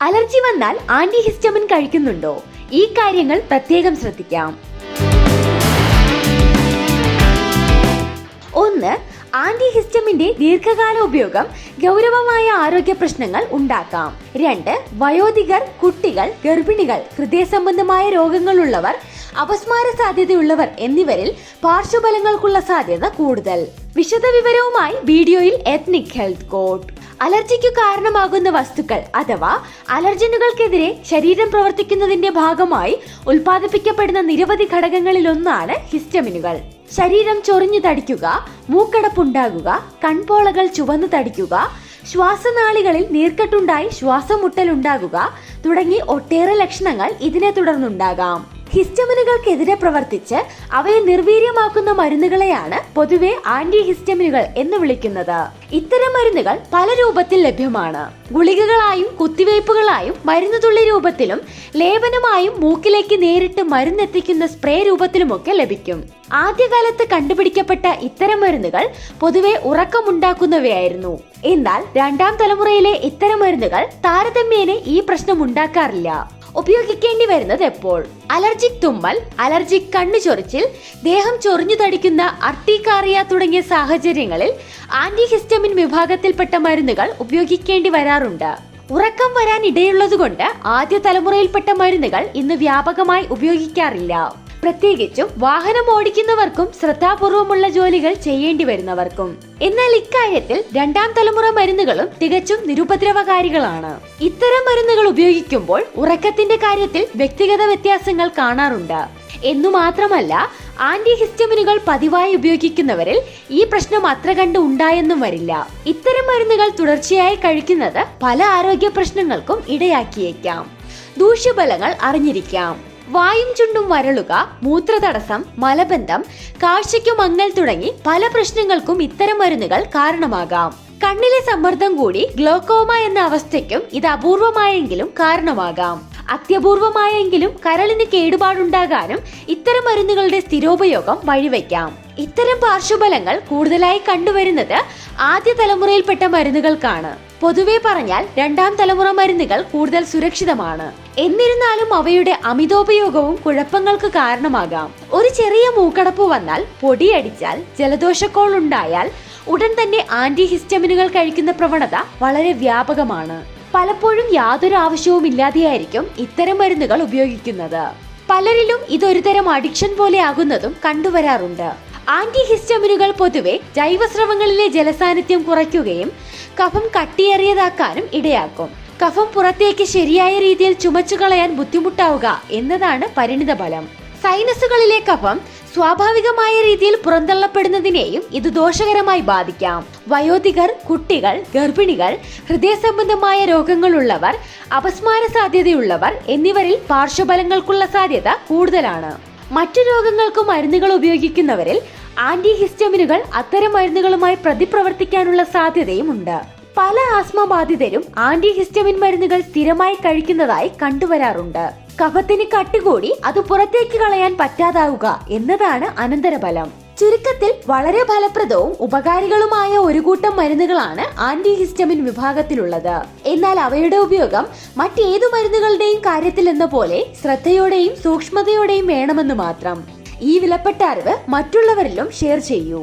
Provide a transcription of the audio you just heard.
Allergy വന്നാൽ anti histamine കഴിക്കുന്നുണ്ടോ? ഈ കാര്യങ്ങൾ പ്രത്യേകം ശ്രദ്ധിക്കാം. ഒന്ന് ആന്റി ഹിസ്റ്റമിന്റെ ദീർഘകാല ഉപയോഗം ഗൗരവമായ ആരോഗ്യ പ്രശ്നങ്ങൾ ഉണ്ടാക്കാം. രണ്ട് വയോധികർ കുട്ടികൾ ഗർഭിണികൾ ഹൃദയ സംബന്ധമായ രോഗങ്ങളുള്ളവർ അപസ്മാര സാധ്യതയുള്ളവർ എന്നിവരിൽ പാർശ്വഫലങ്ങൾക്കുള്ള സാധ്യത കൂടുതൽ. വിശദവിവരവുമായി വീഡിയോയിൽ എത്നിക് ഹെൽത്ത് കോഡ് അലർജിക്കു കാരണമാകുന്ന വസ്തുക്കൾ അഥവാ അലർജനുകൾക്കെതിരെ ശരീരം പ്രവർത്തിക്കുന്നതിന്റെ ഭാഗമായി ഉൽപ്പാദിപ്പിക്കപ്പെടുന്ന നിരവധി ഘടകങ്ങളിലൊന്നാണ് ഹിസ്റ്റമിനുകൾ. ശരീരം ചൊറിഞ്ഞു തടിക്കുക മൂക്കടപ്പുണ്ടാകുക കൺപോളകൾ ചുവന്നു തടിക്കുക ശ്വാസനാളികളിൽ നീർക്കെട്ടുണ്ടായി ശ്വാസം മുട്ടലുണ്ടാകുക തുടങ്ങി ഒട്ടേറെ ലക്ഷണങ്ങൾ ഇതിനെ തുടർന്നുണ്ടാകാം. ഹിസ്റ്റമിനുകൾക്കെതിരെ പ്രവർത്തിച്ച് അവയെ നിർവീര്യമാക്കുന്ന മരുന്നുകളെയാണ് പൊതുവെ ആന്റി ഹിസ്റ്റമിനുകൾ എന്ന് വിളിക്കുന്നത്. ഇത്തരം മരുന്നുകൾ പല രൂപത്തിൽ ലഭ്യമാണ്. ഗുളികകളായും കുത്തിവയ്പ്പുകളായും മരുന്നുതുള്ളി രൂപത്തിലും ലേപനമായും മൂക്കിലേക്ക് നേരിട്ട് മരുന്നെത്തിക്കുന്ന സ്പ്രേ രൂപത്തിലുമൊക്കെ ലഭിക്കും. ആദ്യകാലത്ത് കണ്ടുപിടിക്കപ്പെട്ട ഇത്തരം മരുന്നുകൾ പൊതുവെ ഉറക്കമുണ്ടാക്കുന്നവയായിരുന്നു. എന്നാൽ രണ്ടാം തലമുറയിലെ ഇത്തരം മരുന്നുകൾ താരതമ്യേന ഈ പ്രശ്നം ഉണ്ടാക്കാറില്ല. ഉപയോഗിക്കേണ്ടി വരുന്നത് എപ്പോൾ? അലർജിക് തുമ്മൽ അലർജിക് കണ്ണു ചൊറിച്ചിൽ ദേഹം ചൊറിഞ്ഞു തടിക്കുന്ന അർട്ടിക്കാറിയ തുടങ്ങിയ സാഹചര്യങ്ങളിൽ ആന്റിഹിസ്റ്റമിൻ വിഭാഗത്തിൽപ്പെട്ട മരുന്നുകൾ ഉപയോഗിക്കേണ്ടി വരാറുണ്ട്. ഉറക്കം വരാൻ ഇടയുള്ളതുകൊണ്ട് ആദ്യ തലമുറയിൽപ്പെട്ട മരുന്നുകൾ ഇന്ന് വ്യാപകമായി ഉപയോഗിക്കാറില്ല. പ്രത്യേകിച്ചും വാഹനം ഓടിക്കുന്നവർക്കും ശ്രദ്ധാപൂർവമുള്ള ജോലികൾ ചെയ്യേണ്ടി വരുന്നവർക്കും. എന്നാൽ ഇക്കാര്യത്തിൽ രണ്ടാം തലമുറ മരുന്നുകളും തികച്ചും നിരുപദ്രവകാരികളാണ്. ഇത്തരം മരുന്നുകൾ ഉപയോഗിക്കുമ്പോൾ ഉറക്കത്തിന്റെ കാര്യത്തിൽ വ്യക്തിഗത വ്യത്യാസങ്ങൾ കാണാറുണ്ട്. എന്നു മാത്രമല്ല ആന്റി ഹിസ്റ്റമിനുകൾ പതിവായി ഉപയോഗിക്കുന്നവരിൽ ഈ പ്രശ്നം അത്ര കണ്ട് ഉണ്ടായെന്നും വരില്ല. ഇത്തരം മരുന്നുകൾ തുടർച്ചയായി കഴിക്കുന്നത് പല ആരോഗ്യ പ്രശ്നങ്ങൾക്കും ഇടയാക്കിയേക്കാം. ദൂഷ്യഫലങ്ങൾ അറിഞ്ഞിരിക്കാം. വായും ചുണ്ടും വരളുക മൂത്രതടസ്സം മലബന്ധം കാഴ്ചയ്ക്കു മങ്ങൽ തുടങ്ങി പല പ്രശ്നങ്ങൾക്കും ഇത്തരം മരുന്നുകൾ കാരണമാകാം. കണ്ണിലെ സമ്മർദ്ദം കൂടി ഗ്ലോക്കോമ എന്ന അവസ്ഥയ്ക്കും ഇത് അപൂർവമായെങ്കിലും കാരണമാകാം. അത്യപൂർവമായെങ്കിലും കരളിന് കേടുപാടുണ്ടാകാനും ഇത്തരം മരുന്നുകളുടെ സ്ഥിരോപയോഗം വഴിവെക്കാം. ഇത്തരം പാർശ്വഫലങ്ങൾ കൂടുതലായി കണ്ടുവരുന്നത് ആദ്യ തലമുറയിൽപ്പെട്ട മരുന്നുകൾക്കാണ്. പൊതുവെ പറഞ്ഞാൽ രണ്ടാം തലമുറ മരുന്നുകൾ കൂടുതൽ സുരക്ഷിതമാണ്. എന്നിരുന്നാലും അവയുടെ അമിതോപയോഗവും കുഴപ്പങ്ങൾക്ക് കാരണമാകാം. ഒരു ചെറിയ മൂക്കടപ്പ് വന്നാൽ പൊടിയടിച്ചാൽ ജലദോഷക്കോൾ ഉണ്ടായാൽ ഉടൻ തന്നെ ആന്റി ഹിസ്റ്റമിനുകൾ കഴിക്കുന്ന പ്രവണത വളരെ വ്യാപകമാണ്. പലപ്പോഴും യാതൊരു ആവശ്യവും ഇല്ലാതെയായിരിക്കും ഇത്തരം മരുന്നുകൾ ഉപയോഗിക്കുന്നത്. പലരിലും ഇതൊരുതരം അഡിക്ഷൻ പോലെ ആകുന്നതും കണ്ടുവരാറുണ്ട്. ആന്റി ഹിസ്റ്റമിനുകൾ പൊതുവെ ജൈവസ്രവങ്ങളിലെ ജലസാന്നിധ്യം കുറയ്ക്കുകയും കഫം കട്ടിയേറിയതാക്കാനും ഇടയാക്കും. കഫം പുറത്തേക്ക് ശരിയായ രീതിയിൽ ചുമച്ചു കളയാൻ ബുദ്ധിമുട്ടാവുക എന്നതാണ് പരിണിത ഫലം. സൈനസുകളിലെ കഫം സ്വാഭാവികമായ രീതിയിൽ പുറന്തള്ളപ്പെടുന്നതിനെയും ഇത് ദോഷകരമായി ബാധിക്കാം. വയോധികർ കുട്ടികൾ ഗർഭിണികൾ ഹൃദയ സംബന്ധമായ രോഗങ്ങളുള്ളവർ അപസ്മാര സാധ്യതയുള്ളവർ എന്നിവരിൽ പാർശ്വഫലങ്ങൾക്കുള്ള സാധ്യത കൂടുതലാണ്. മറ്റു രോഗങ്ങൾക്ക് മരുന്നുകൾ ഉപയോഗിക്കുന്നവരിൽ ആന്റി ഹിസ്റ്റമിനുകൾ അത്തരം മരുന്നുകളുമായി പ്രതിപ്രവർത്തിക്കാനുള്ള സാധ്യതയും ഉണ്ട് പല ആസ്മ ബാധിതരും ആന്റി ഹിസ്റ്റമിൻ മരുന്നുകൾ സ്ഥിരമായി കഴിക്കുന്നതായി കണ്ടുവരാറുണ്ട്. കഫത്തിന് കട്ടുകൂടി അത് പുറത്തേക്ക് കളയാൻ പറ്റാതാവുക എന്നതാണ് അനന്തരഫലം ചുരുക്കത്തിൽ വളരെ ഫലപ്രദവും ഉപകാരികളുമായ ഒരു കൂട്ടം മരുന്നുകളാണ് ആന്റി ഹിസ്റ്റമിൻ വിഭാഗത്തിലുള്ളത്. എന്നാൽ അവയുടെ ഉപയോഗം മറ്റേതു മരുന്നുകളുടെയും കാര്യത്തിൽ എന്ന പോലെ ശ്രദ്ധയോടെയും സൂക്ഷ്മതയോടെയും വേണമെന്ന് മാത്രം. ഈ വിലപ്പെട്ട അറിവ് മറ്റുള്ളവരിലും ഷെയർ ചെയ്യൂ